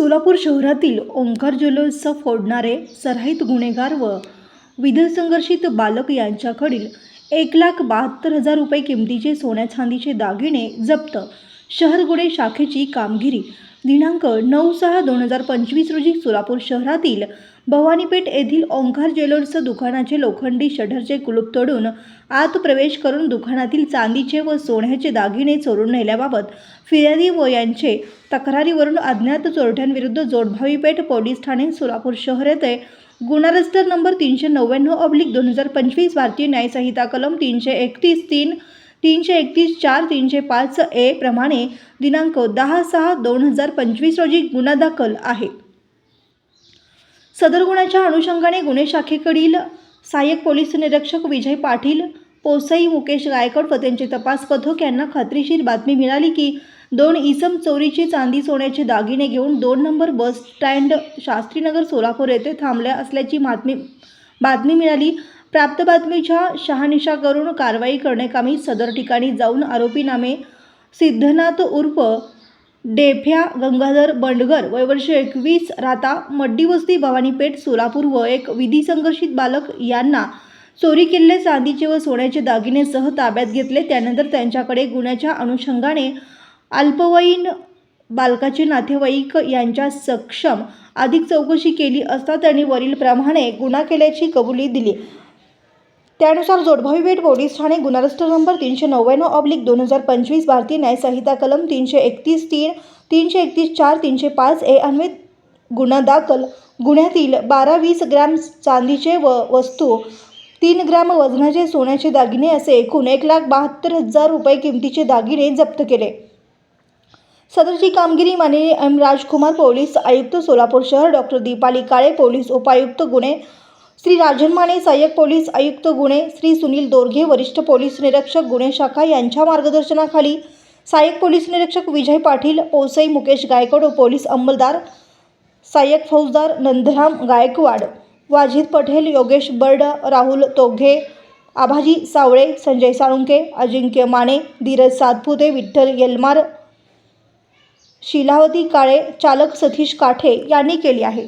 सोलापूर शहरातील ओंकार ज्वेलर्स फोडणारे सराईत गुन्हेगार व विधसंघर्षित बालक यांच्याकडील एक लाख बहात्तर हजार रुपये किमतीचे सोन्या चांदीचे दागिने जप्त. शहर गुन्हे शाखेची कामगिरी दिनांक नऊ सहा दोन हजार पंचवीस रोजी सोलापूर शहरातील भवानीपेठ येथील ओंकार ज्वेलर्स दुकानाचे लोखंडी शटरचे कुलूप तोडून आत प्रवेश करून दुकानातील चांदीचे व सोन्याचे दागिने चोरून नेल्याबाबत फिर्यादी व यांचे तक्रारीवरून अज्ञात चोरट्यांविरुद्ध जोडभावीपेठ पोलीस ठाणे सोलापूर शहर येथे गुन्हा रजिस्टर नंबर तीनशे नव्याण्णव ऑब्लिक दोन हजार पंचवीस भारतीय न्यायसंहिता कलम तीनशे एकतीस तीन तीनशे एकतीस चार तीनशे पाच ए प्रमाणे दिनांक दहा सहा दोन हजार पंचवीस रोजी गुन्हा दाखल आहे. सदर गुन्ह्याच्या अनुषंगाने गुन्हे शाखेकडील सहाय्यक पोलीस निरीक्षक विजय पाटील पोसई मुकेश गायकवाड व त्यांचे तपास पथक यांना खात्रीशीर बातमी मिळाली की दोन इसम चोरीचे चांदी सोन्याचे दागिने घेऊन दोन number bus stand Shastrinagar Solapur येथे थांबल्या असल्याची बातमी बातमी मिळाली. प्राप्त बातमीच्या शहानिशा करून कारवाई करण्याकामी सदर ठिकाणी जाऊन आरोपी नामे सिद्धनाथ उर्फ डेफ्या गंगाधर बंडगर वयवर्ष एकवीस राहता मड्डीवस्ती भवानीपेठ सोलापूर व एक विधी संघर्षित बालक यांना चोरी केलेले चांदीचे व सोन्याचे दागिनेसह ताब्यात घेतले. त्यानंतर त्यांच्याकडे गुन्ह्याच्या अनुषंगाने अल्पवयीन बालकाचे नातेवाईक यांच्या सक्षम अधिक चौकशी केली असता त्यांनी वरीलप्रमाणे गुन्हा केल्याची कबुली दिली. त्यानुसार जोडभावी पेठ पोलीस ठाणे गुन्हा रजिस्टर नंबर तीनशे नव्याण्णव ऑब्लिक दोन हजार पंचवीस भारतीय न्यायसंहिता कलम तीनशे एकतीस तीन तीनशे एकतीस चार तीनशे पाच ए अन्वये गुन्हा दाखल. गुन्ह्यातील बारा वीस ग्रॅम चांदीचे व वस्तू तीन ग्रॅम वजनाचे सोन्याचे दागिने असे एकूण एक लाख बहात्तर हजार रुपये किमतीचे दागिने जप्त केले. सदरची कामगिरी माननीय एम राजकुमार पोलीस आयुक्त सोलापूर शहर डॉक्टर दीपाली काळे पोलीस उपायुक्त गुन्हे श्री राजन माने सहाय्यक पोलीस आयुक्त गुन्हे श्री सुनील दोरघे वरिष्ठ पोलीस निरीक्षक गुन्हे शाखा यांच्या मार्गदर्शनाखाली सहाय्यक पोलीस निरीक्षक विजय पाटील पोसई मुकेश गायकवाड व पोलीस अंमलदार सहाय्यक फौजदार नंदराम गायकवाड वाजिद पटेल योगेश बर्ड राहुल तोघे आभाजी सावळे संजय साळुंके अजिंक्य माने धीरज सातपुते विठ्ठल येलमार शिलावती काळे चालक सतीश काठे यांनी केली आहे.